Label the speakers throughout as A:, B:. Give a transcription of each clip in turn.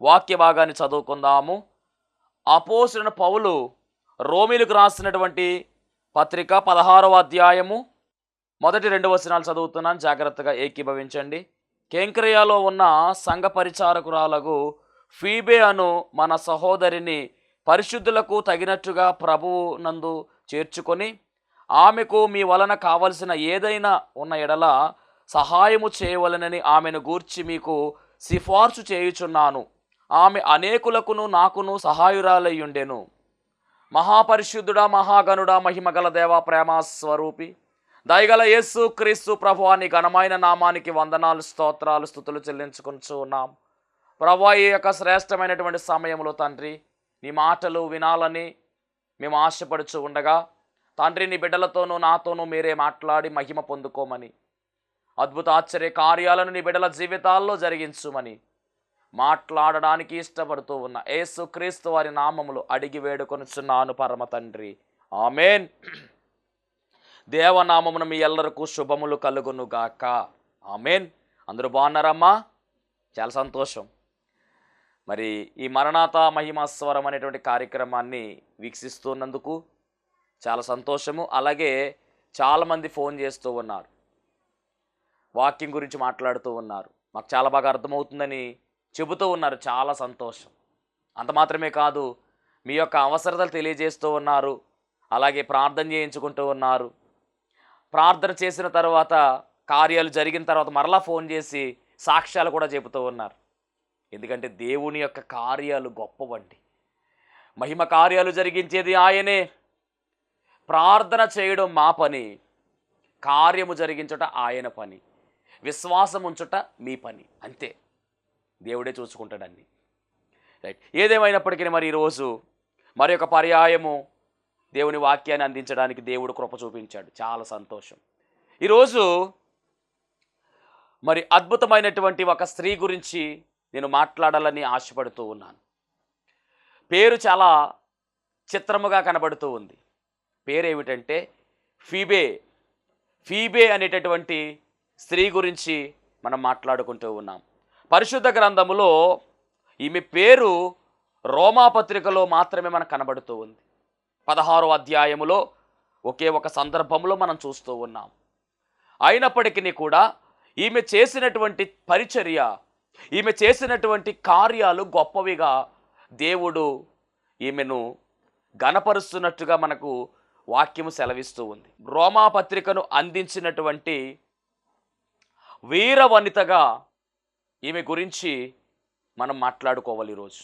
A: వాక్య భాగాన్ని చదువుకుందాము. అపోసిన పౌలు రోమిలకు రాసినటువంటి పత్రిక పదహారవ అధ్యాయము మొదటి రెండు వచనాలు చదువుతున్నాను. జాగ్రత్తగా ఏకీభవించండి. కేంక్రియాలో ఉన్న సంఘ పరిచారకురాలకు ఫీబే అను మన సహోదరిని పరిశుద్ధులకు తగినట్టుగా ప్రభువు నందు చేర్చుకొని ఆమెకు మీ వలన కావలసిన ఏదైనా ఉన్న ఎడల సహాయము చేయవలనని ఆమెను గూర్చి మీకు సిఫార్సు చేయుచున్నాను. ఆమె అనేకులకును నాకును సహాయురాలయ్యుండెను మహాపరిశుద్ధుడా మహాగనుడా మహిమగల దేవ ప్రేమ స్వరూపి. దయగల యేసు క్రీస్తు ప్రభు అని ఘనమైన నామానికి వందనాలు స్తోత్రాలు స్థుతులు చెల్లించుకుంటూ ఉన్నాం. ప్రభు ఈ యొక్క శ్రేష్టమైనటువంటి సమయంలో తండ్రి నీ మాటలు వినాలని మేము ఆశపడుచు ఉండగా తండ్రి నీ బిడ్డలతోనూ నాతోనూ మీరే మాట్లాడి మహిమ పొందుకోమని అద్భుత ఆశ్చర్య కార్యాలను నీ బిడ్డల జీవితాల్లో జరిగించుమని మాట్లాడడానికి ఇష్టపడుతూ ఉన్న ఏసుక్రీస్తు వారి నామములు అడిగి వేడుకొనుచున్నాను పరమ తండ్రి. ఆమెన్. దేవనామమును మీ ఎల్లరకు శుభములు కలుగును గాక ఆమెన్. అందరూ బాగున్నారమ్మా? చాలా సంతోషం. మరి ఈ మరణాత మహిమాస్వరం అనేటువంటి కార్యక్రమాన్ని వీక్షిస్తున్నందుకు చాలా సంతోషము. అలాగే చాలామంది ఫోన్ చేస్తూ ఉన్నారు. వాక్యం గురించి మాట్లాడుతూ ఉన్నారు. మాకు చాలా బాగా అర్థమవుతుందని చెబుతూ ఉన్నారు. చాలా సంతోషం. అంత మాత్రమే కాదు మీ యొక్క అవసరతలు తెలియజేస్తూ ఉన్నారు. అలాగే ప్రార్థన చేయించుకుంటూ ఉన్నారు. ప్రార్థన చేసిన తర్వాత కార్యాలు జరిగిన తర్వాత మరలా ఫోన్ చేసి సాక్ష్యాలు కూడా చెబుతూ ఉన్నారు. ఎందుకంటే దేవుని యొక్క కార్యాలు గొప్పవండి. మహిమ కార్యాలు జరిగించేది ఆయనే. ప్రార్థన చేయడం మా పని. కార్యము జరిగించుట ఆయన పని. విశ్వాసం ఉంచుట మీ పని. అంతే. దేవుడే చూసుకుంటాడన్ని. రైట్ ఏదేమైనప్పటికీ మరి ఈరోజు మరి ఒక పర్యాయము దేవుని వాక్యాన్ని అందించడానికి దేవుడు కృప చూపించాడు. చాలా సంతోషం. ఈరోజు మరి అద్భుతమైనటువంటి ఒక స్త్రీ గురించి నేను మాట్లాడాలని ఆశపడుతూ ఉన్నాను. పేరు చాలా చిత్రముగా కనబడుతూ ఉంది. పేరు ఏమిటంటే ఫీబే. ఫీబే అనేటటువంటి స్త్రీ గురించి మనం మాట్లాడుకుంటూ ఉన్నాం. పరిశుద్ధ గ్రంథములో ఈమె పేరు రోమాపత్రికలో మాత్రమే మనకు కనబడుతూ ఉంది. పదహారో అధ్యాయములో ఒకే ఒక సందర్భంలో మనం చూస్తూ ఉన్నాం. అయినప్పటికీ కూడా ఈమె చేసినటువంటి పరిచర్య ఈమె చేసినటువంటి కార్యాలు గొప్పవిగా దేవుడు ఈమెను గణపరుస్తున్నట్టుగా మనకు వాక్యము సెలవిస్తూ ఉంది. రోమా పత్రికను అందించినటువంటి వీర వనితగా ఈమె గురించి మనం మాట్లాడుకోవాలి ఈరోజు.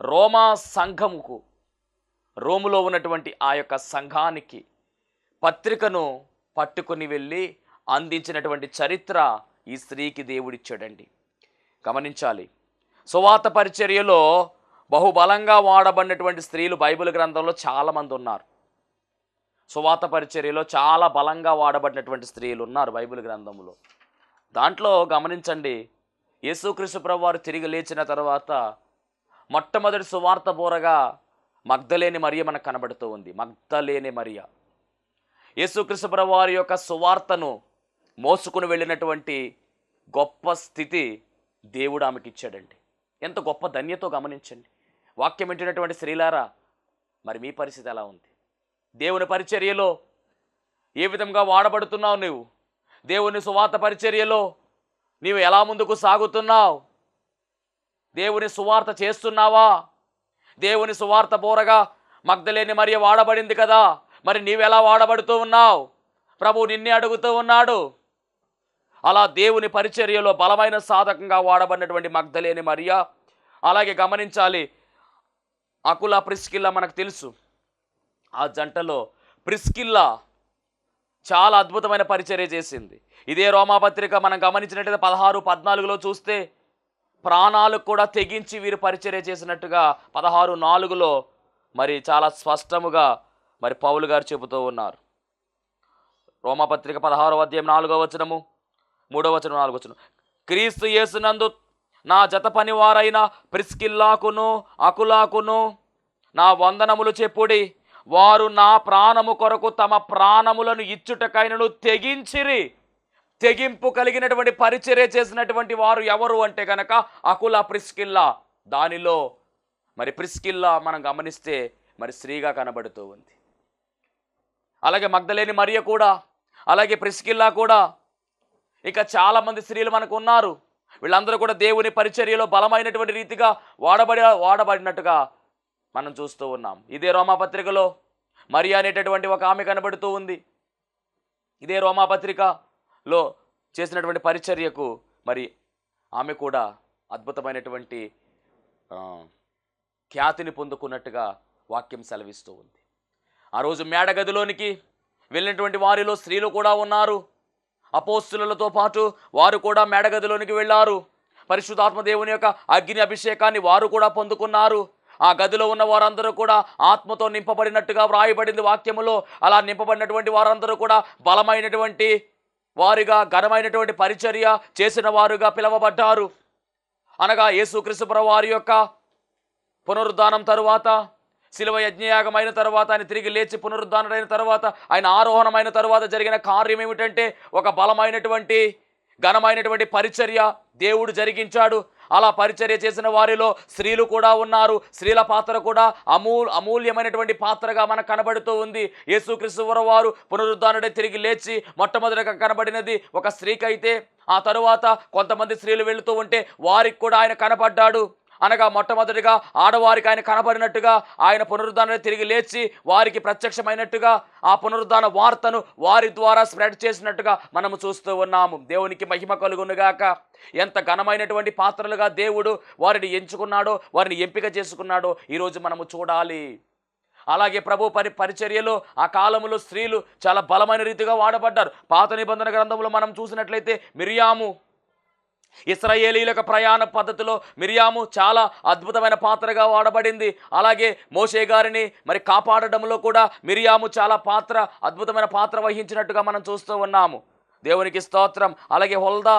A: రోమా సంఘముకు రోములో ఉన్నటువంటి ఆ యొక్క సంఘానికి పత్రికను పట్టుకొని వెళ్ళి అందించినటువంటి చరిత్ర ఈ స్త్రీకి దేవుడిచ్చాడండి. గమనించాలి. సువాత పరిచర్యలో బహుబలంగా వాడబడినటువంటి స్త్రీలు బైబిల్ గ్రంథంలో చాలామంది ఉన్నారు. సువాత పరిచర్యలో చాలా బలంగా వాడబడినటువంటి స్త్రీలు ఉన్నారు బైబిల్ గ్రంథంలో దాంట్లో గమనించండి యేసుక్రీస్తు ప్రభువారు తిరిగి లేచిన తర్వాత మొట్టమొదటి సువార్త బోరగా మగ్ధలేని మరియ మనకు కనబడుతూ ఉంది. మగ్ధలేని మరియ. యేసుక్రీస్తు ప్రభువారి యొక్క సువార్తను మోసుకుని వెళ్ళినటువంటి గొప్ప స్థితి దేవుడు ఆమెకి ఇచ్చాడండి. ఎంత గొప్ప ధన్యతో గమనించండి. వాక్యం వింటున్నటువంటి స్త్రీలారా మరి మీ పరిస్థితి ఎలా ఉంది? దేవుని పరిచర్యలో ఏ విధంగా వాడబడుతున్నావు నువ్వు దేవుని సువార్త పరిచర్యలో నీవు ఎలా ముందుకు సాగుతున్నావు? దేవుని సువార్త చేస్తున్నావా? దేవుని సువార్త బోరగా మగ్ధలేని మరియ వాడబడింది కదా? మరి నీవెలా వాడబడుతూ ఉన్నావు? ప్రభు నిన్నే అడుగుతూ ఉన్నాడు. అలా దేవుని పరిచర్యలో బలమైన సాధకంగా వాడబడినటువంటి మగ్ధలేని మరియ అలాగే గమనించాలి. అకుల ప్రిస్కిల్లా మనకు తెలుసు. ఆ జంటలో ప్రిస్కిల్లా చాలా అద్భుతమైన పరిచర్య చేసింది. ఇదే రోమాపత్రిక మనం గమనించినట్లయితే పదహారు పద్నాలుగులో చూస్తే ప్రాణాలు కూడా తెగించి వీరు పరిచర్య చేసినట్టుగా పదహారు నాలుగులో మరి చాలా స్పష్టముగా మరి పౌలు గారు చెబుతూ ఉన్నారు. రోమపత్రిక పదహారవ అధ్యాయం నాలుగో వచనము మూడో వచనం నాలుగో వచనం. క్రీస్తు యేసునందు నా జత పనివారైన ప్రిస్కిల్లాకును అకులాకును నా వందనములు చెప్పుడి వారు నా ప్రాణము కొరకు తమ ప్రాణములను ఇచ్చుటకైనను తెగించిరి. తెగింపు కలిగినటువంటి పరిచర్య చేసినటువంటి వారు ఎవరు అంటే గనక అకుల ప్రిస్కిల్లా. దానిలో మరి ప్రిస్కిల్లా మనం గమనిస్తే మరి స్త్రీగా కనబడుతూ ఉంది. అలాగే మగ్ధలేని మరియ కూడా అలాగే ప్రిస్కిల్లా కూడా. ఇంకా చాలామంది స్త్రీలు మనకు ఉన్నారు. వీళ్ళందరూ కూడా దేవుని పరిచర్యలో బలమైనటువంటి రీతిగా వాడబడి వాడబడినట్టుగా మనం చూస్తూ ఉన్నాం. ఇదే రోమాపత్రికలో మరి అనేటటువంటి ఒక ఆమె కనబడుతూ ఉంది. ఇదే రోమాపత్రికలో చేసినటువంటి పరిచర్యకు మరి ఆమె కూడా అద్భుతమైనటువంటి ఖ్యాతిని పొందుకున్నట్టుగా వాక్యం సెలవిస్తూ ఉంది. ఆ రోజు మేడగదిలోనికి వెళ్ళినటువంటి వారిలో స్త్రీలు కూడా ఉన్నారు. అపోస్తులతో పాటు వారు కూడా మేడగదిలోనికి వెళ్ళారు. పరిశుద్ధాత్మ దేవుని యొక్క అగ్ని అభిషేకాన్ని వారు కూడా పొందుకున్నారు. ఆ గదిలో ఉన్న వారందరూ కూడా ఆత్మతో నింపబడినట్టుగా వ్రాయబడింది వాక్యములో. అలా నింపబడినటువంటి వారందరూ కూడా బలమైనటువంటి వారిగా ఘనమైనటువంటి పరిచర్య చేసిన వారుగా పిలువబడ్డారు. అనగా యేసుక్రీస్తు వారి యొక్క పునరుద్ధానం తరువాత శిలువ యజ్ఞయాగమైన తర్వాత ఆయన తిరిగి లేచి పునరుద్ధానుడైన తర్వాత ఆయన ఆరోహణమైన తర్వాత జరిగిన కార్యం ఏమిటంటే ఒక బలమైనటువంటి ఘనమైనటువంటి పరిచర్య దేవుడు జరిగించాడు. అలా పరిచర్య చేసిన వారిలో స్త్రీలు కూడా ఉన్నారు. స్త్రీల పాత్ర కూడా అమూ అమూల్యమైనటువంటి పాత్రగా మనకు కనబడుతూ ఉంది. యేసుక్రీస్తు వారు పునరుద్ధానుడే తిరిగి లేచి మొట్టమొదటిగా కనబడినది ఒక స్త్రీకైతే. ఆ తరువాత కొంతమంది స్త్రీలు వెళుతూ ఉంటే వారికి కూడా ఆయన కనపడ్డాడు. అనగా మొట్టమొదటిగా ఆడవారికి ఆయన కనబడినట్టుగా ఆయన పునరుద్ధరణ తిరిగి లేచి వారికి ప్రత్యక్షమైనట్టుగా ఆ పునరుద్ధాన వార్తను వారి ద్వారా స్ప్రెడ్ చేసినట్టుగా మనము చూస్తూ ఉన్నాము. దేవునికి మహిమ కలుగునుగాక. ఎంత ఘనమైనటువంటి పాత్రలుగా దేవుడు వారిని ఎంచుకున్నాడో వారిని ఎంపిక చేసుకున్నాడో ఈరోజు మనము చూడాలి. అలాగే ప్రభు పరి పరిచర్యలో ఆ కాలంలో స్త్రీలు చాలా బలమైన రీతిగా వాడబడ్డారు. పాత నిబంధన గ్రంథంలో మనం చూసినట్లయితే మిరియాము ఇస్రాయేలీల యొక్క ప్రయాణ పద్ధతిలో మిరియాము చాలా అద్భుతమైన పాత్రగా వాడబడింది. అలాగే మోషే గారిని మరి కాపాడడంలో కూడా మిరియాము చాలా పాత్ర అద్భుతమైన పాత్ర వహించినట్టుగా మనం చూస్తూ ఉన్నాము. దేవునికి స్తోత్రం. అలాగే హొల్దా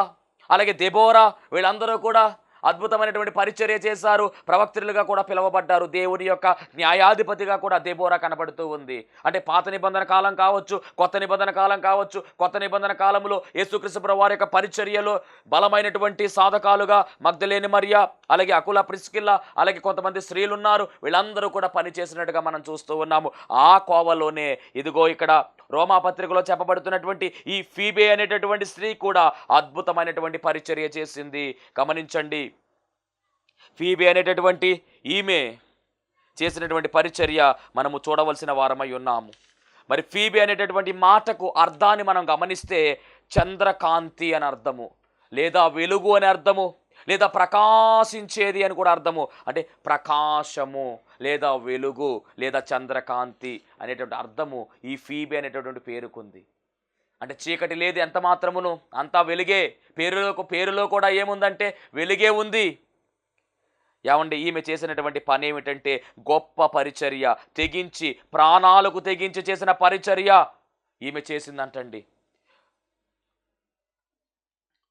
A: అలాగే దెబోరా వీళ్ళందరూ కూడా అద్భుతమైనటువంటి పరిచర్య చేశారు. ప్రవక్తులుగా కూడా పిలువబడ్డారు. దేవుని యొక్క న్యాయాధిపతిగా కూడా దేబోరా కనబడుతూ ఉంది. అంటే పాత నిబంధన కాలం కావచ్చు కొత్త నిబంధన కాలం కావచ్చు కొత్త నిబంధన కాలంలో యేసుక్రీస్తు వారి యొక్క పరిచర్యలో బలమైనటువంటి సాధకాలుగా మగ్ధలేని మరియా అలాగే అకుల ప్రిస్కిల్లా అలాగే కొంతమంది స్త్రీలు ఉన్నారు వీళ్ళందరూ కూడా పనిచేసినట్టుగా మనం చూస్తూ ఉన్నాము. ఆ కోవలోనే ఇదిగో ఇక్కడ రోమా పత్రికలో చెప్పబడుతున్నటువంటి ఈ ఫీబే అనేటటువంటి స్త్రీ కూడా అద్భుతమైనటువంటి పరిచర్య చేసింది. గమనించండి. ఫీబే అనేటటువంటి ఈమె చేసినటువంటి పరిచర్య మనము చూడవలసిన వారమై ఉన్నాము. మరి ఫీబే అనేటటువంటి మాటకు అర్థాన్ని మనం గమనిస్తే చంద్రకాంతి అని అర్థము లేదా వెలుగు అని అర్థము లేదా ప్రకాశించేది అని కూడా అర్థము. అంటే ప్రకాశము లేదా వెలుగు లేదా చంద్రకాంతి అనేటువంటి అర్థము ఈ ఫీబే అనేటటువంటి పేరుకుంది. అంటే చీకటి లేదు ఎంత మాత్రమును అంతా వెలుగే పేరులో పేరులో కూడా ఏముందంటే వెలుగే ఉంది. ఏమండి ఈమె చేసినటువంటి పని ఏమిటంటే గొప్ప పరిచర్య తెగించి ప్రాణాలకు తెగించి చేసిన పరిచర్య. ఈమె చేసిందంటండి.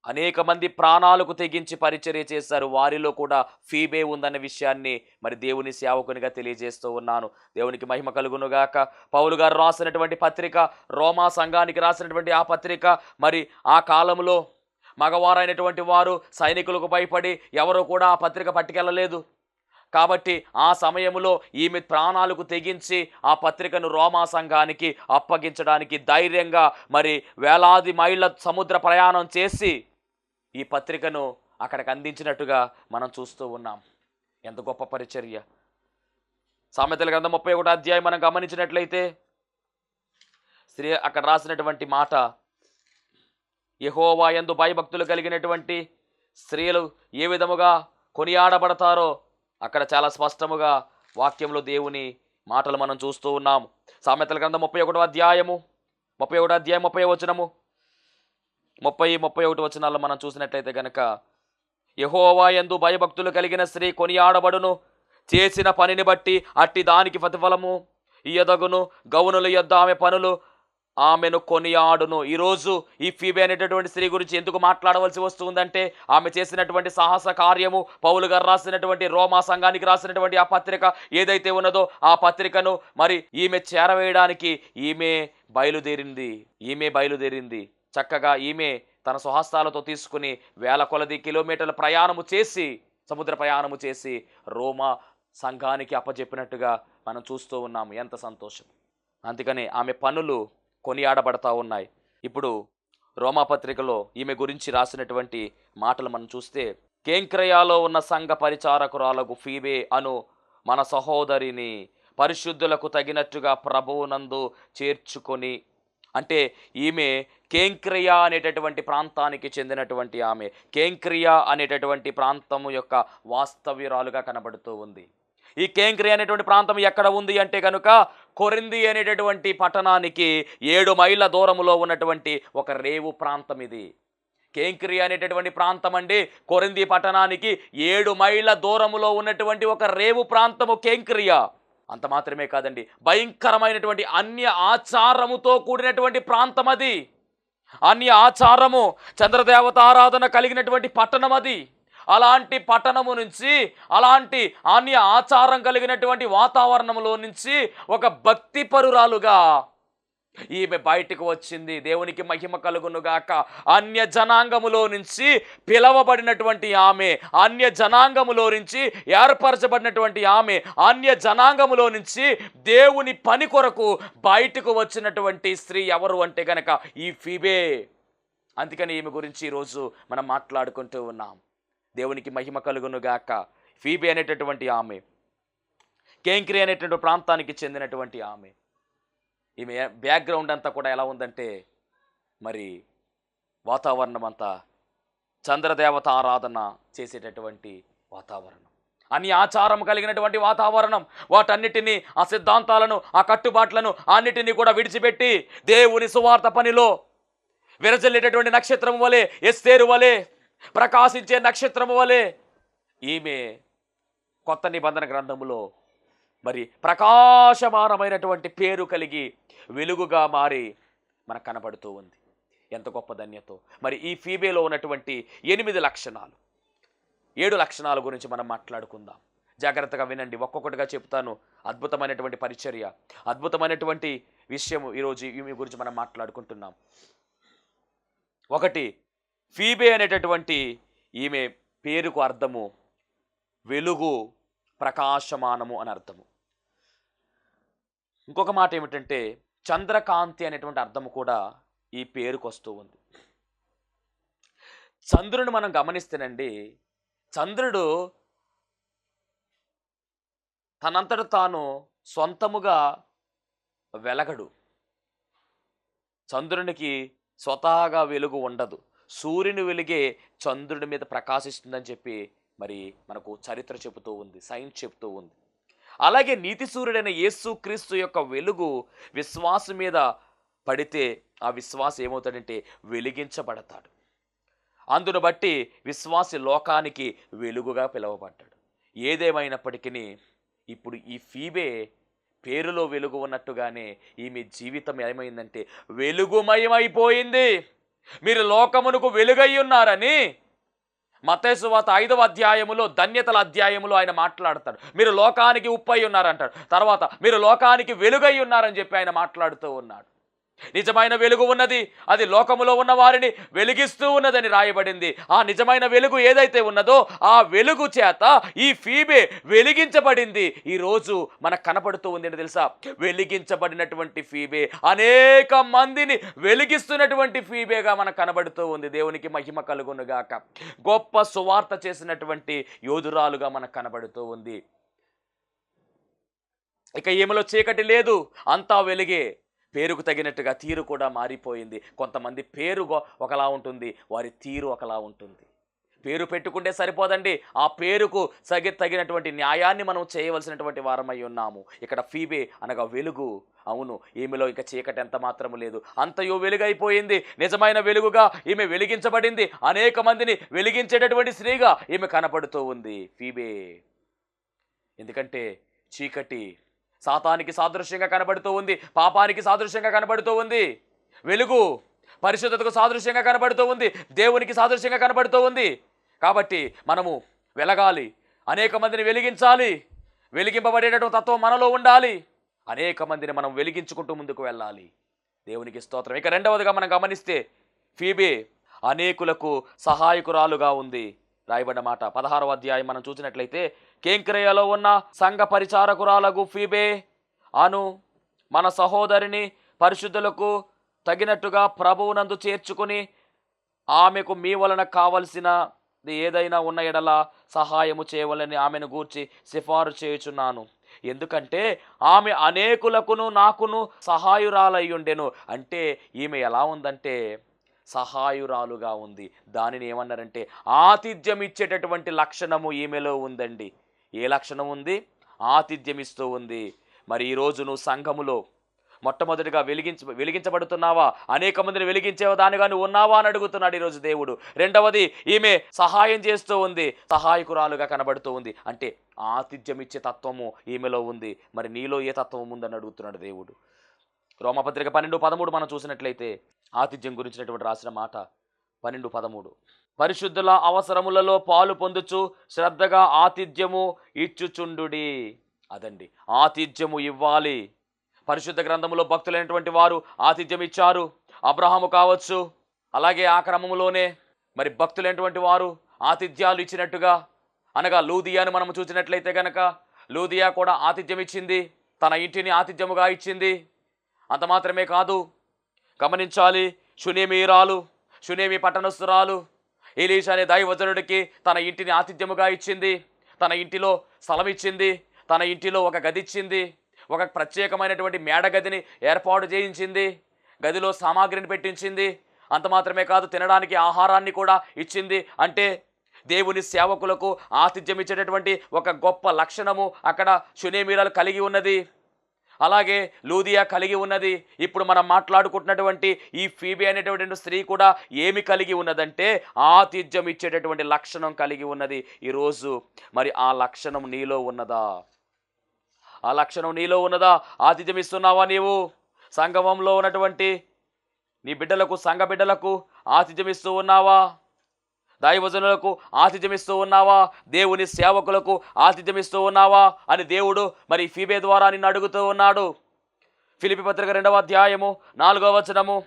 A: అనేక మంది ప్రాణాలకు తెగించి పరిచర్య చేశారు. వారిలో కూడా ఫీబే ఉందన్న విషయాన్ని మరి దేవుని సేవకునిగా తెలియజేస్తూ ఉన్నాను. దేవునికి మహిమ కలుగునుగాక పౌలు గారు రాసినటువంటి పత్రిక రోమా సంఘానికి రాసినటువంటి ఆ పత్రిక మరి ఆ కాలంలో మగవారైనటువంటి వారు సైనికులకు భయపడి ఎవరు కూడా ఆ పత్రిక పట్టుకెళ్ళలేదు. కాబట్టి ఆ సమయంలో ఈమె ప్రాణాలకు తెగించి ఆ పత్రికను రోమా సంఘానికి అప్పగించడానికి ధైర్యంగా మరి వేలాది మైళ్ళ సముద్ర ప్రయాణం చేసి ఈ పత్రికను అక్కడికి అందించినట్టుగా మనం చూస్తూ ఉన్నాం. ఎంత గొప్ప పరిచర్య. సామెతల గ్రంథం ముప్పై ఒకటి అధ్యాయం మనం గమనించినట్లయితే స్త్రీ అక్కడ రాసినటువంటి మాట యహోవా యందు భయభక్తులు కలిగినటువంటి స్త్రీలు ఏ విధముగా కొనియాడబడతారో అక్కడ చాలా స్పష్టముగా వాక్యంలో దేవుని మాటలు మనం చూస్తూ ఉన్నాము సామెతల గ్రంథం ముప్పై ఒకటో అధ్యాయము ముప్పై ఒకటో అధ్యాయం ముప్పై వచనము. ముప్పై ముప్పై ఒకటి వచనాల్లో మనం చూసినట్లయితే కనుక యహోవా ఎందు భయభక్తులు కలిగిన స్త్రీ కొనియాడబడును చేసిన పనిని బట్టి అట్టి దానికి ప్రతిఫలము ఇయ్యదగును గౌనుల యొద్ద ఆమె పనులు ఆమెను కొనియాడును. ఈరోజు ఈ ఫీబే అనేటటువంటి స్త్రీ గురించి ఎందుకు మాట్లాడవలసి వస్తుందంటే ఆమె చేసినటువంటి సాహస కార్యము పౌలు గారు రాసినటువంటి రోమా సంఘానికి రాసినటువంటి ఆ పత్రిక ఏదైతే ఉన్నదో ఆ పత్రికను మరి ఈమె చేరవేయడానికి ఈమె బయలుదేరింది. ఈమె బయలుదేరింది. చక్కగా ఈమె తన స్వహస్తాలతో తీసుకుని వేల కొలది కిలోమీటర్ల ప్రయాణము చేసి సముద్ర ప్రయాణము చేసి రోమా సంఘానికి అప్పచెప్పినట్టుగా మనం చూస్తూ ఉన్నాము. ఎంత సంతోషం. అందుకని ఆమె పనులు కొనియాడబడతా ఉన్నాయి. ఇప్పుడు రోమా పత్రికలో ఈమె గురించి రాసినటువంటి మాటలు మనం చూస్తే కేంక్రయాలో ఉన్న సంఘ పరిచారకురాలకు ఫీబే అను మన సహోదరిని పరిశుద్ధులకు తగినట్టుగా ప్రభువునందు చేర్చుకొని అంటే ఈమె కేంక్రియా అనేటటువంటి ప్రాంతానికి చెందినటువంటి ఆమె. కేంక్రియా అనేటటువంటి ప్రాంతము యొక్క వాస్తవ్యురాలుగా కనబడుతూ ఉంది. ఈ కేంక్రియ అనేటువంటి ప్రాంతం ఎక్కడ ఉంది అంటే కనుక కొరింది అనేటటువంటి పట్టణానికి ఏడు మైళ్ళ దూరములో ఉన్నటువంటి ఒక రేవు ప్రాంతం ఇది. కేంక్రియ అనేటటువంటి ప్రాంతం అండి. కొరింది పట్టణానికి ఏడు మైళ్ళ దూరములో ఉన్నటువంటి ఒక రేవు ప్రాంతము కేంక్రియా. అంత మాత్రమే కాదండి. భయంకరమైనటువంటి అన్య ఆచారముతో కూడినటువంటి ప్రాంతం అది. అన్య ఆచారము చంద్రదేవత ఆరాధన కలిగినటువంటి పట్టణం అది. అలాంటి పట్టణము నుంచి అలాంటి అన్య ఆచారం కలిగినటువంటి వాతావరణంలో నుంచి ఒక భక్తి పరురాలుగా ఈమె బయటకు వచ్చింది. దేవునికి మహిమ కలుగునుగాక అన్య జనాంగములో నుంచి పిలవబడినటువంటి ఆమె అన్య జనాంగములో నుంచి ఏర్పరచబడినటువంటి ఆమె అన్య జనాంగములో నుంచి దేవుని పని కొరకు బయటకు వచ్చినటువంటి స్త్రీ ఎవరు అంటే గనక ఈ ఫిబే. అందుకని ఈమె గురించి ఈరోజు మనం మాట్లాడుకుంటూ ఉన్నాం. దేవునికి మహిమ కలుగునుగాక ఫీబీ అనేటటువంటి ఆమె కేంక్రీ అనేటువంటి ప్రాంతానికి చెందినటువంటి ఆమె. ఈమె బ్యాక్గ్రౌండ్ అంతా కూడా ఎలా ఉందంటే మరి వాతావరణం అంతా చంద్రదేవత ఆరాధన చేసేటటువంటి వాతావరణం. అన్ని ఆచారం కలిగినటువంటి వాతావరణం. వాటన్నిటినీ ఆ సిద్ధాంతాలను ఆ కట్టుబాట్లను అన్నిటినీ కూడా విడిచిపెట్టి దేవుని సువార్త పనిలో విరజల్లేటటువంటి నక్షత్రం వలె ఎస్తేరు వలె ప్రకాశించే నక్షత్రము వలె ఈమె కొత్త నిబంధన గ్రంథములో మరి ప్రకాశమానమైనటువంటి పేరు కలిగి వెలుగుగా మారి మనకు కనబడుతూ ఉంది. ఎంత గొప్ప ధన్యతో. మరి ఈ ఫీబేలో ఉన్నటువంటి ఎనిమిది లక్షణాలు. ఏడు లక్షణాల గురించి మనం మాట్లాడుకుందాం. జాగ్రత్తగా వినండి. ఒక్కొక్కటిగా చెప్తాను. అద్భుతమైనటువంటి పరిచర్య అద్భుతమైనటువంటి విషయము ఈరోజు ఈమె గురించి మనం మాట్లాడుకుంటున్నాం. ఒకటి ఫీబే అనేటటువంటి ఈమె పేరుకు అర్థము వెలుగు ప్రకాశమానము అని అర్థము. ఇంకొక మాట ఏమిటంటే చంద్రకాంతి అనేటువంటి అర్థము కూడా ఈ పేరుకు వస్తూ ఉంది. చంద్రుని మనం గమనిస్తేనండి చంద్రుడు తనంతట తాను సొంతముగా వెలగడు. చంద్రునికి స్వతహాగా వెలుగు ఉండదు. సూర్యుని వెలిగే చంద్రుడి మీద ప్రకాశిస్తుందని చెప్పి మరి మనకు చరిత్ర చెబుతూ ఉంది సైన్స్ చెబుతూ ఉంది. అలాగే నీతి సూర్యుడైన యేసు క్రీస్తు యొక్క వెలుగు విశ్వాసం మీద పడితే ఆ విశ్వాసం ఏమవుతాడంటే వెలిగించబడతాడు. అందును బట్టి విశ్వాసి లోకానికి వెలుగుగా పిలువబడ్డాడు. ఏదేమైనప్పటికీ ఇప్పుడు ఈ ఫీబే పేరులో వెలుగు ఉన్నట్టుగానే ఈమె జీవితం ఏమైందంటే వెలుగుమయమైపోయింది. మీరు లోకమునకు వెలుగై ఉన్నారని మతేసువాత ఐదవ అధ్యాయములో ధన్యతల అధ్యాయములో ఆయన మాట్లాడతాడు. మీరు లోకానికి ఉప్పై ఉన్నారంటాడు. తర్వాత మీరు లోకానికి వెలుగై ఉన్నారని చెప్పి ఆయన మాట్లాడుతూ ఉన్నాడు. నిజమైన వెలుగు ఉన్నది. అది లోకములో ఉన్న వారిని వెలిగిస్తూ ఉన్నదని రాయబడింది. ఆ నిజమైన వెలుగు ఏదైతే ఉన్నదో ఆ వెలుగు చేత ఈ ఫీబే వెలిగించబడింది. ఈ రోజు మనకు కనపడుతూ ఉంది అని తెలుసా? వెలిగించబడినటువంటి ఫీబే. అనేక మందిని వెలిగిస్తున్నటువంటి ఫీబేగా మనకు కనబడుతూ ఉంది. దేవునికి మహిమ కలుగునుగాక. గొప్ప సువార్త చేసినటువంటి యోధురాలుగా మనకు కనబడుతూ ఉంది. ఇక ఈమెలో చీకటి లేదు. అంతా వెలిగే పేరుకు తగినట్టుగా తీరు కూడా మారిపోయింది. కొంతమంది పేరు ఒకలా ఉంటుంది వారి తీరు ఒకలా ఉంటుంది. పేరు పెట్టుకుంటే సరిపోదండి. ఆ పేరుకు సగి తగినటువంటి న్యాయాన్ని మనం చేయవలసినటువంటి వారమై ఉన్నాము. ఇక్కడ ఫీబే అనగా వెలుగు. అవును ఈమెలో ఇక చీకటి ఎంత మాత్రము లేదు. అంతయు వెలుగైపోయింది. నిజమైన వెలుగుగా ఈమె వెలిగించబడింది. అనేక మందిని వెలిగించేటటువంటి స్త్రీగా ఈమె కనపడుతూ ఉంది. ఫీబే. ఎందుకంటే చీకటి సాతానికి సాదృశ్యంగా కనబడుతూ ఉంది పాపానికి సాదృశ్యంగా కనబడుతూ ఉంది. వెలుగు పరిశుద్ధతకు సాదృశ్యంగా కనబడుతూ ఉంది దేవునికి సాదృశ్యంగా కనబడుతూ ఉంది. కాబట్టి మనము వెలగాలి అనేక మందిని వెలిగించాలి వెలిగింపబడేటటువంటి తత్వం మనలో ఉండాలి. అనేక మందిని మనం వెలిగించుకుంటూ ముందుకు వెళ్ళాలి. దేవునికి స్తోత్రం. ఇక రెండవదిగా మనం గమనిస్తే ఫీబే అనేకులకు సహాయకురాలుగా ఉంది. రాయబడిన మాట పదహారవ అధ్యాయం మనం చూసినట్లయితే కేంక్రయలో ఉన్న సంఘ పరిచారకురాలకు ఫీబే అను మన సహోదరిని పరిశుద్ధులకు తగినట్టుగా ప్రభువునందు చేర్చుకుని ఆమెకు మీ వలన కావలసినది ఏదైనా ఉన్న ఎడల సహాయము చేయవలని ఆమెను గూర్చి సిఫారు చేయుచున్నాను. ఎందుకంటే ఆమె అనేకులకును నాకును సహాయురాలయ్యుండెను. అంటే ఈమె ఎలా ఉందంటే సహాయురాలుగా ఉంది. దానిని ఏమన్నారంటే ఆతిథ్యం ఇచ్చేటటువంటి లక్షణము ఈమెలో ఉందండి. ఏ లక్షణం ఉంది? ఆతిథ్యం ఇస్తూ ఉంది. మరి ఈరోజు నువ్వు సంఘములో మొట్టమొదటిగా వెలిగించ వెలిగించబడుతున్నావా? అనేక మందిని వెలిగించే దానిగా నువ్వు ఉన్నావా అని అడుగుతున్నాడు ఈరోజు దేవుడు. రెండవది ఈమె సహాయం చేస్తూ ఉంది. సహాయకురాలుగా కనబడుతూ ఉంది. అంటే ఆతిథ్యం ఇచ్చే తత్వము ఈమెలో ఉంది. మరి నీలో ఏ తత్వం ఉందని అడుగుతున్నాడు దేవుడు. రోమపత్రిక పన్నెండు పదమూడు మనం చూసినట్లయితే ఆతిథ్యం గురించినటువంటి రాసిన మాట పన్నెండు పదమూడు. పరిశుద్ధుల అవసరములలో పాలు పొందుచు శ్రద్ధగా ఆతిథ్యము ఇచ్చుచుండుడి. అదండి. ఆతిథ్యము ఇవ్వాలి. పరిశుద్ధ గ్రంథములో భక్తులైనటువంటి వారు ఆతిథ్యం ఇచ్చారు. అబ్రహాము కావచ్చు అలాగే ఆ క్రమములోనే మరి భక్తులైనటువంటి వారు ఆతిథ్యాలు ఇచ్చినట్టుగా అనగా లూదియాను మనం చూసినట్లయితే గనక లూదియా కూడా ఆతిథ్యం ఇచ్చింది తన ఇంటిని ఆతిథ్యముగా ఇచ్చింది. అంత మాత్రమే కాదు గమనించాలి శునేమీరాలు షునేమి పట్టణస్థురాలు ఏలీషా అనే దైవజనుడికి తన ఇంటిని ఆతిథ్యముగా ఇచ్చింది. తన ఇంటిలో స్థలం ఇచ్చింది. తన ఇంటిలో ఒక గది ఇచ్చింది. ఒక ప్రత్యేకమైనటువంటి మేడ గదిని ఏర్పాటు చేయించింది. గదిలో సామాగ్రిని పెట్టించింది. అంత మాత్రమే కాదు తినడానికి ఆహారాన్ని కూడా ఇచ్చింది. అంటే దేవుని సేవకులకు ఆతిథ్యం ఇచ్చేటటువంటి ఒక గొప్ప లక్షణము అక్కడ శునేమీరాలు కలిగి ఉన్నది. అలాగే లూదియా కలిగి ఉన్నది. ఇప్పుడు మనం మాట్లాడుకుంటున్నటువంటి ఈ ఫీబి అనేటటువంటి స్త్రీ కూడా ఏమి కలిగి ఉన్నదంటే ఆతిథ్యం ఇచ్చేటటువంటి లక్షణం కలిగి ఉన్నది. ఈరోజు మరి ఆ లక్షణం నీలో ఉన్నదా? ఆ లక్షణం నీలో ఉన్నదా? ఆతిథ్యం ఇస్తున్నావా నీవు? సంగమంలో ఉన్నటువంటి నీ బిడ్డలకు సంఘ బిడ్డలకు ఆతిథ్యం ఇస్తూ ఉన్నావా? దైవజనులకు ఆతిథ్యం ఇస్తూ ఉన్నావా? దేవుని సేవకులకు ఆతిథ్యమిస్తూ ఉన్నావా? అని దేవుడు మరి ఫీబే ద్వారా నిన్ను అడుగుతూ ఉన్నాడు. ఫిలిపి పత్రిక రెండవ అధ్యాయము నాలుగవ వచనము.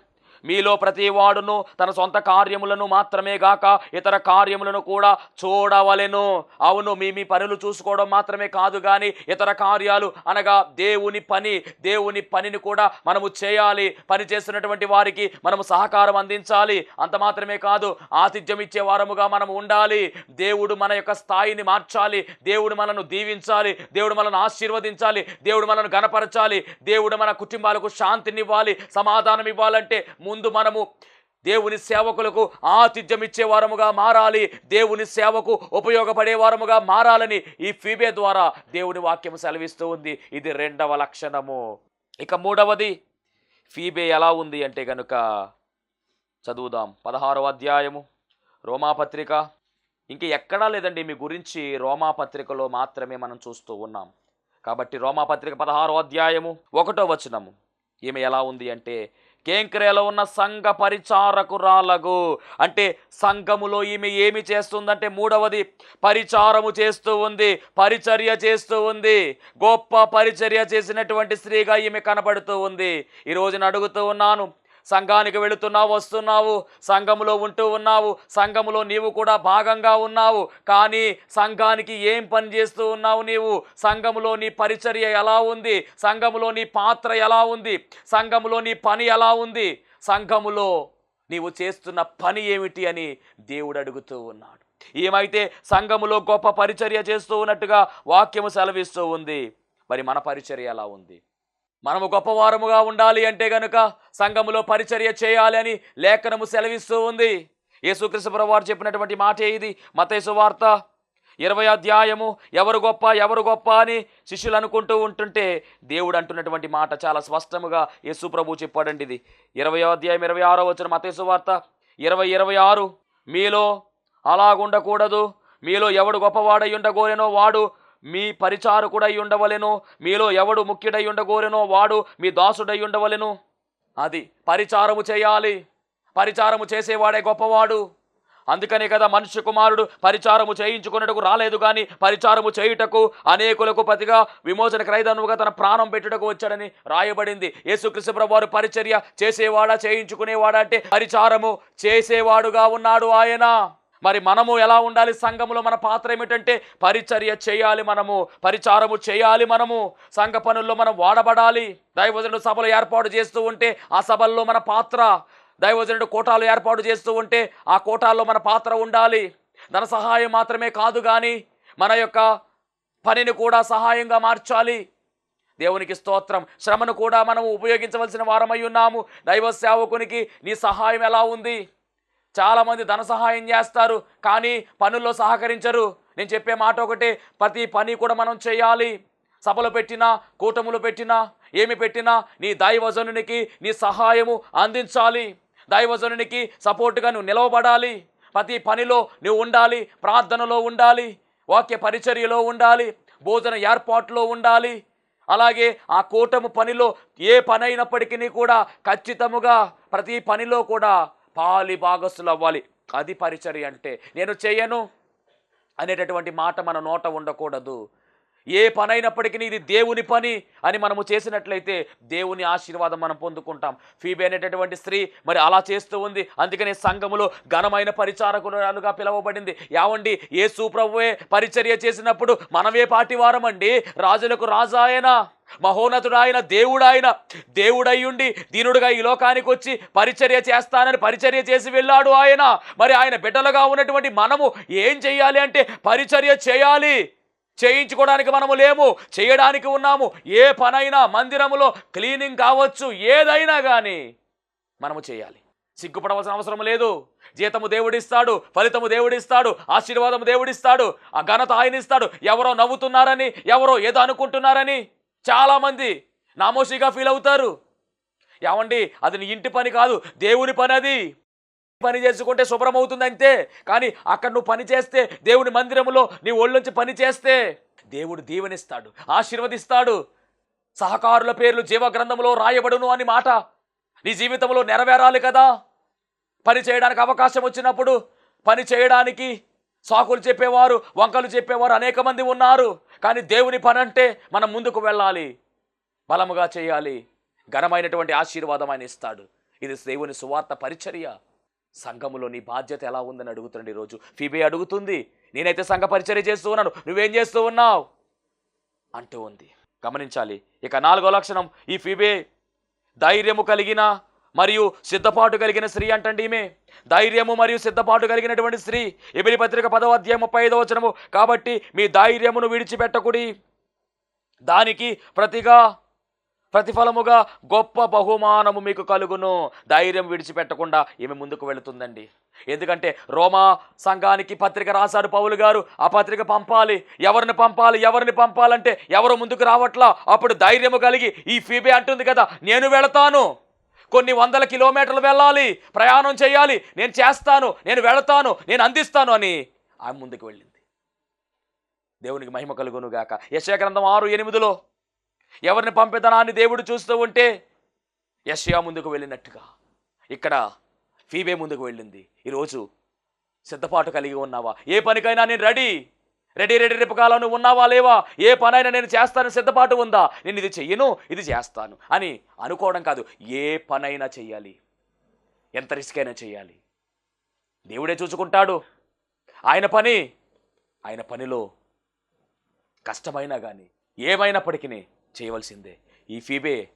A: మీలో ప్రతి వాడును తన సొంత కార్యములను మాత్రమే గాక ఇతర కార్యములను కూడా చూడవలెను. అవును మీ మీ పనులు చూసుకోవడం మాత్రమే కాదు కానీ ఇతర కార్యాలు అనగా దేవుని పని దేవుని పనిని కూడా మనము చేయాలి. పని చేస్తున్నటువంటి వారికి మనము సహకారం అందించాలి. అంత మాత్రమే కాదు ఆతిథ్యం ఇచ్చే వారముగా మనం ఉండాలి. దేవుడు మన యొక్క స్థాయిని మార్చాలి. దేవుడు మనను దీవించాలి. దేవుడు మనను ఆశీర్వదించాలి. దేవుడు మనను గణపరచాలి దేవుడు మన కుటుంబాలకు శాంతినివ్వాలి. సమాధానం ఇవ్వాలంటే ముందు మనము దేవుని సేవకులకు ఆతిథ్యం ఇచ్చే వారముగా మారాలి. దేవుని సేవకు ఉపయోగపడే వారముగా మారాలని ఈ ఫీబే ద్వారా దేవుని వాక్యం సెలవిస్తూ ఉంది. ఇది రెండవ లక్షణము. ఇక మూడవది ఫీబే ఎలా ఉంది అంటే గనుక చదువుదాం. పదహారవ అధ్యాయము రోమాపత్రిక. ఇంక ఎక్కడా లేదండి మీ గురించి రోమాపత్రికలో మాత్రమే మనం చూస్తూ ఉన్నాం. కాబట్టి రోమాపత్రిక పదహారో అధ్యాయము ఒకటో వచనము. ఈమె ఎలా ఉంది అంటే కేంక్రేలో ఉన్న సంఘ పరిచారకురాలకు అంటే సంఘములో ఈమె ఏమి చేస్తుందంటే మూడవది పరిచారము చేస్తూ ఉంది పరిచర్య చేస్తూ ఉంది. గొప్ప పరిచర్య చేసినటువంటి స్త్రీగా ఈమె కనబడుతూ ఉంది. ఈరోజు అడుగుతూ ఉన్నాను సంఘానికి వెళుతున్నావు వస్తున్నావు సంఘములో ఉంటూ ఉన్నావు సంఘములో నీవు కూడా భాగంగా ఉన్నావు. కానీ సంఘానికి ఏం పని చేస్తూ ఉన్నావు నీవు? సంఘములో నీ పరిచర్య ఎలా ఉంది? సంఘములో నీ పాత్ర ఎలా ఉంది? సంఘములో నీ పని ఎలా ఉంది? సంఘములో నీవు చేస్తున్న పని ఏమిటి అని దేవుడు అడుగుతూ ఉన్నాడు. ఏమైతే సంఘములో గొప్ప పరిచర్య చేస్తూ ఉన్నట్టుగా వాక్యము సెలవిస్తూ ఉంది మరి మన పరిచర్య ఎలా ఉంది? మనము గొప్పవారముగా ఉండాలి అంటే గనుక సంఘములో పరిచర్య చేయాలి అని లేఖనము సెలవిస్తూ ఉంది. యేసుక్రీస్తు వారు చెప్పినటువంటి మాటే ఇది. మతేసు వార్త ఇరవై అధ్యాయము ఎవరు గొప్ప ఎవరు గొప్ప అని శిష్యులు అనుకుంటూ ఉంటుంటే దేవుడు అంటున్నటువంటి మాట చాలా స్పష్టముగా యేసు ప్రభు చెప్పాడండి ఇది. ఇరవై అధ్యాయం ఇరవై ఆరో వచ్చిన మతేసు వార్త ఇరవై ఇరవై ఆరు. మీలో అలాగుండకూడదు. మీలో ఎవడు గొప్పవాడై ఉండగోరేనో వాడు మీ పరిచారకుడై ఉండవలెను మీలో ఎవడు ముఖ్యుడై ఉండగోరెనో వాడు మీ దాసుడై ఉండవలెను. అది పరిచారము చేయాలి. పరిచారము చేసేవాడే గొప్పవాడు. అందుకనే కదా మనుష్య కుమారుడు పరిచారము చేయించుకున్నటకు రాలేదు కానీ పరిచారము చేయుటకు అనేకులకు ప్రతిగా విమోచన క్రైదనువుగా తన ప్రాణం పెట్టుటకు వచ్చాడని రాయబడింది. యేసుక్రీస్తు ప్రభు వారు పరిచర్య చేసేవాడా చేయించుకునేవాడా అంటే పరిచారము చేసేవాడుగా ఉన్నాడు ఆయన. మరి మనము ఎలా ఉండాలి సంఘములో మన పాత్ర ఏమిటంటే పరిచర్య చేయాలి మనము పరిచారము చేయాలి మనము. సంఘ పనుల్లో మనం వాడబడాలి. దైవజనుడు సభలు ఏర్పాటు చేస్తూ ఉంటే ఆ సభల్లో మన పాత్ర. దైవజనుడు కోటాలు ఏర్పాటు చేస్తూ ఉంటే ఆ కోటాల్లో మన పాత్ర ఉండాలి. ధన సహాయం మాత్రమే కాదు కానీ మన యొక్క పనిని కూడా సహాయంగా మార్చాలి. దేవునికి స్తోత్రం. శ్రమను కూడా మనం ఉపయోగించవలసిన వారమై ఉన్నాము. దైవ సేవకునికి నీ సహాయం ఎలా ఉంది? చాలామంది ధన సహాయం చేస్తారు కానీ పనుల్లో సహకరించరు. నేను చెప్పే మాట ఒకటే ప్రతి పని కూడా మనం చేయాలి. సభలు పెట్టినా కూటములు పెట్టినా ఏమి పెట్టినా నీ దైవజనునికి నీ సహాయము అందించాలి. దైవజనునికి సపోర్టుగా నువ్వు నిలవబడాలి. ప్రతి పనిలో నువ్వు ఉండాలి ప్రార్థనలో ఉండాలి వాక్య పరిచర్యలో ఉండాలి భోజన ఏర్పాటులో ఉండాలి. అలాగే ఆ కూటము పనిలో ఏ పని అయినప్పటికీ కూడా ఖచ్చితముగా ప్రతి పనిలో కూడా పాలి భాగస్తులు అవ్వాలి. అది పరిచర్య అంటే నేను చేయను అనేటటువంటి మాట మన నోట ఉండకూడదు. ఏ పనైనప్పటికీ ఇది దేవుని పని అని మనము చేసినట్లయితే దేవుని ఆశీర్వాదం మనం పొందుకుంటాం. ఫీబే అనేటటువంటి స్త్రీ మరి అలా చేస్తూ ఉంది. అందుకనే సంఘములో ఘనమైన పరిచారకురాలుగా పిలువబడింది. యావండి ఏ సుప్రభువే పరిచర్య చేసినప్పుడు మనమే పాటివారమండి. రాజులకు రాజాయన మహోన్నతుడాయన దేవుడాయన దేవుడయ్యుండి దీనుడుగా ఈ లోకానికి వచ్చి పరిచర్య చేస్తానని పరిచర్య చేసి వెళ్ళాడు ఆయన. మరి ఆయన బిడ్డలుగా ఉన్నటువంటి మనము ఏం చేయాలి అంటే పరిచర్య చేయాలి. చేయించుకోవడానికి మనము లేము చేయడానికి ఉన్నాము. ఏ పనైనా మందిరములో క్లీనింగ్ కావచ్చు ఏదైనా కానీ మనము చేయాలి. సిగ్గుపడవలసిన అవసరం లేదు. జీతము దేవుడిస్తాడు ఫలితము దేవుడిస్తాడు ఆశీర్వాదము దేవుడిస్తాడు ఆ ఘనత ఆయన ఇస్తాడు ఎవరో నవ్వుతున్నారని ఎవరో ఏదో అనుకుంటున్నారని చాలామంది నామోషిగా ఫీల్ అవుతారు. ఏమండి అది నీ ఇంటి పని కాదు దేవుని పని అది. పని చేసుకుంటే శుభ్రమవుతుంది అంతే కానీ అక్కడ నువ్వు పని చేస్తే దేవుని మందిరములో నీ ఒళ్ళొంచి పని చేస్తే దేవుడు దీవెనిస్తాడు ఆశీర్వదిస్తాడు. సహకారుల పేర్లు జీవగ్రంథంలో రాయబడును అని మాట. నీ జీవితంలో నెరవేరాలి కదా. పని చేయడానికి అవకాశం వచ్చినప్పుడు పని చేయడానికి సాకులు చెప్పేవారు వంకలు చెప్పేవారు అనేక మంది ఉన్నారు. కానీ దేవుని పని అంటే మనం ముందుకు వెళ్ళాలి బలముగా చేయాలి. ఘనమైనటువంటి ఆశీర్వాదం ఆయన ఇస్తాడు. ఇది దేవుని సువార్త పరిచర్య. సంఘములో నీ బాధ్యత ఎలా ఉందని అడుగుతుంది ఈరోజు. ఫీబే అడుగుతుంది నేనైతే సంఘ పరిచర్య చేస్తూ ఉన్నాను నువ్వేం చేస్తూ ఉన్నావు? అంటూ ఉంది. గమనించాలి ఇక నాలుగో లక్షణం ఈ ఫీబే ధైర్యము కలిగిన మరియు సిద్ధపాటు కలిగిన స్త్రీ అంటండి ఈమె. ధైర్యము మరియు సిద్ధపాటు కలిగినటువంటి స్త్రీ. ఎబిరి పత్రిక పదవ అధ్యాయం ముప్పై ఐదవ వచనము కాబట్టి మీ ధైర్యమును విడిచిపెట్టకుడి. దానికి ప్రతిగా ప్రతిఫలముగా గొప్ప బహుమానము మీకు కలుగును. ధైర్యం విడిచిపెట్టకుండా ఈమె ముందుకు వెళుతుందండి. ఎందుకంటే రోమా సంఘానికి పత్రిక రాశారు పౌలు గారు ఆ పత్రిక పంపాలి. ఎవరిని పంపాలి ఎవరిని పంపాలంటే ఎవరు ముందుకు రావట్లా? అప్పుడు ధైర్యము కలిగి ఈ ఫీబే అంటుంది కదా నేను వెళతాను. కొన్ని వందల కిలోమీటర్లు వెళ్ళాలి ప్రయాణం చేయాలి నేను చేస్తాను నేను వెళతాను నేను అందిస్తాను అని ఆమె ముందుకు వెళ్ళింది. దేవునికి మహిమ కలుగును గాక యశయ ఆరు ఎనిమిదిలో ఎవరిని పంపిదనాన్ని దేవుడు చూస్తూ ఉంటే యషయా ముందుకు వెళ్ళినట్టుగా. ఇక్కడ ఫీబే ముందుకు వెళ్ళింది. ఈరోజు సిద్ధపాటు కలిగి ఉన్నావా? ఏ పనికైనా నేను రెడీ. రెడీ రెడీ రేపకాలం నువ్వు ఉన్నావా లేవా? ఏ పనైనా నేను చేస్తాను సిద్ధపాటు ఉందా? నేను ఇది చెయ్యను ఇది చేస్తాను అని అనుకోవడం కాదు. ఏ పనైనా చెయ్యాలి. ఎంత రిస్క్ అయినా చేయాలి దేవుడే చూసుకుంటాడు. ఆయన పని ఆయన పనిలో కష్టమైనా కానీ ఏమైనప్పటికీ చేయవలసిందే. ఈ ఫీబే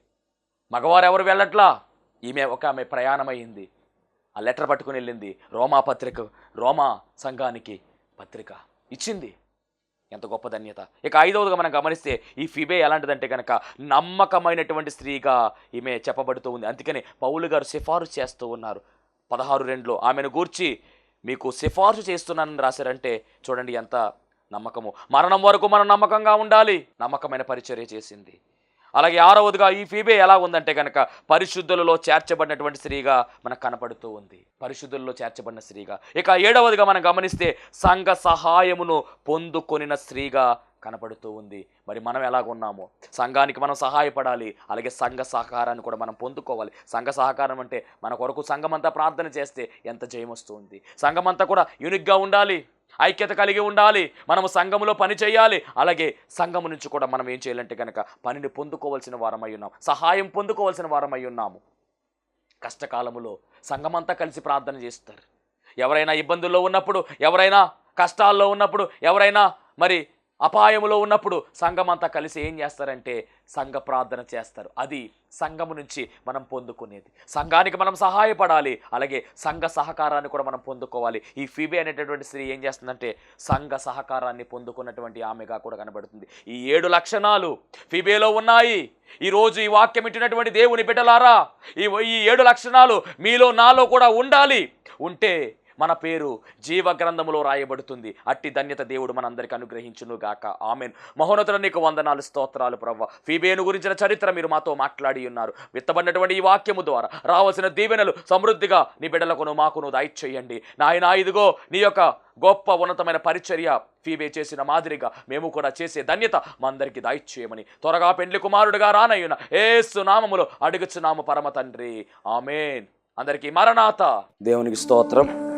A: మగవారు ఎవరు వెళ్ళట్లా? ఈమె ఒక ఆమె ప్రయాణమైంది ఆ లెటర్ పట్టుకుని వెళ్ళింది. రోమా పత్రిక రోమా సంఘానికి పత్రిక ఇచ్చింది. ఎంత గొప్ప ధన్యత. ఇక ఐదవదిగా మనం గమనిస్తే ఈ ఫిబే ఎలాంటిదంటే కనుక నమ్మకమైనటువంటి స్త్రీగా ఈమె చెప్పబడుతూ ఉంది. అందుకని పౌలు గారు సిఫారసు చేస్తూ ఉన్నారు. పదహారు రెండులో ఆమెను గూర్చి మీకు సిఫార్సు చేస్తున్నానని రాశారంటే చూడండి ఎంత నమ్మకము. మరణం వరకు మనం నమ్మకంగా ఉండాలి. నమ్మకమైన పరిచర్య చేసింది. అలాగే ఆరవదిగా ఈ ఫీబే ఎలా ఉందంటే కనుక పరిశుద్ధులలో చేర్చబడినటువంటి స్త్రీగా మనకు కనపడుతూ ఉంది. పరిశుద్ధులలో చేర్చబడిన స్త్రీగా. ఇక ఏడవదిగా మనం గమనిస్తే సంఘ సహాయమును పొందుకొనిన స్త్రీగా కనపడుతూ ఉంది. మరి మనం ఎలాగున్నామో సంఘానికి మనం సహాయపడాలి. అలాగే సంఘ సహకారాన్ని కూడా మనం పొందుకోవాలి. సంఘ సహకారం అంటే మన కొరకు సంఘమంతా ప్రార్థన చేస్తే ఎంత జయమొస్తుంది సంఘమంతా కూడా యూనిక్గా ఉండాలి. ఐక్యత కలిగి ఉండాలి. మనము సంఘములో పని చేయాలి. అలాగే సంఘము నుంచి కూడా మనం ఏం చేయాలంటే కనుక పనిని పొందుకోవాల్సిన వారమై ఉన్నాం. సహాయం పొందుకోవాల్సిన వారమై ఉన్నాము. కష్టకాలములో సంఘమంతా కలిసి ప్రార్థన చేస్తారు. ఎవరైనా ఇబ్బందుల్లో ఉన్నప్పుడు ఎవరైనా కష్టాల్లో ఉన్నప్పుడు ఎవరైనా మరి అపాయములో ఉన్నప్పుడు సంఘమంతా కలిసి ఏం చేస్తారంటే సంఘ ప్రార్థన చేస్తారు. అది సంఘము నుంచి మనం పొందుకునేది. సంఘానికి మనం సహాయపడాలి. అలాగే సంఘ సహకారాన్ని కూడా మనం పొందుకోవాలి. ఈ ఫీబే అనేటటువంటి స్త్రీ ఏం చేస్తుందంటే సంఘ సహకారాన్ని పొందుకున్నటువంటి ఆమెగా కూడా కనబడుతుంది. ఈ ఏడు లక్షణాలు ఫీబేలో ఉన్నాయి. ఈరోజు ఈ వాక్యం ఇట్టినటువంటి దేవుని బిడ్డలారా ఈ ఈ ఏడు లక్షణాలు మీలో నాలో కూడా ఉండాలి. ఉంటే మన పేరు జీవ గ్రంథములో రాయబడుతుంది. అట్టి ధన్యత దేవుడు మనందరికి అనుగ్రహించును గాక. ఆమెన్. మహోన్నతుల నీకు వందనాలు స్తోత్రాలు ప్రవ్వ. ఫీబేను గురించిన చరిత్ర మీరు మాతో మాట్లాడి ఉన్నారు. విత్తబడినటువంటి ఈ వాక్యము ద్వారా రావాల్సిన దీవెనలు సమృద్ధిగా నీ బిడ్డలకును మాకును దయచేయండి నాయన ఇదిగో నీ యొక్క గొప్ప ఉన్నతమైన పరిచర్య ఫీబే చేసిన మాదిరిగా మేము కూడా చేసే ధన్యత మా అందరికీ దాయిచ్చేయమని త్వరగా పెండ్లి కుమారుడుగా రానయ్యున ఏసు నామములో అడుగుచున్నాము పరమ తండ్రి. ఆమెన్. అందరికీ మరణాత. దేవునికి స్తోత్రం.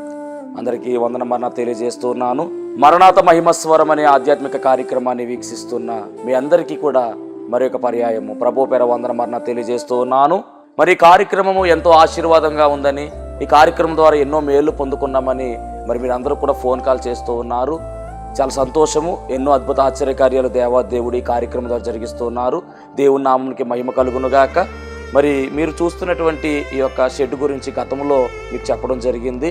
A: అందరికీ వందన మరణ తెలియజేస్తున్నాను. మరణాత మహిమస్వరం అనే ఆధ్యాత్మిక కార్యక్రమాన్ని వీక్షిస్తున్న మీ అందరికీ కూడా మరి ఒక పర్యాయము. ప్రభు పేర వందన మరణ తెలియజేస్తూ ఉన్నాను మరి ఈ కార్యక్రమము ఎంతో ఆశీర్వాదంగా ఉందని ఈ కార్యక్రమం ద్వారా ఎన్నో మేళ్ళు పొందుకున్నామని మరి మీరు అందరూ కూడా ఫోన్ కాల్ చేస్తూ ఉన్నారు. చాలా సంతోషము. ఎన్నో అద్భుత ఆశ్చర్యకార్యాలు దేవా దేవుడి కార్యక్రమం ద్వారా జరిగిస్తున్నారు. దేవుని నామంకి మహిమ కలుగునుగాక మరి మీరు చూస్తున్నటువంటి ఈ యొక్క షెడ్ గురించి గతంలో మీకు చెప్పడం జరిగింది.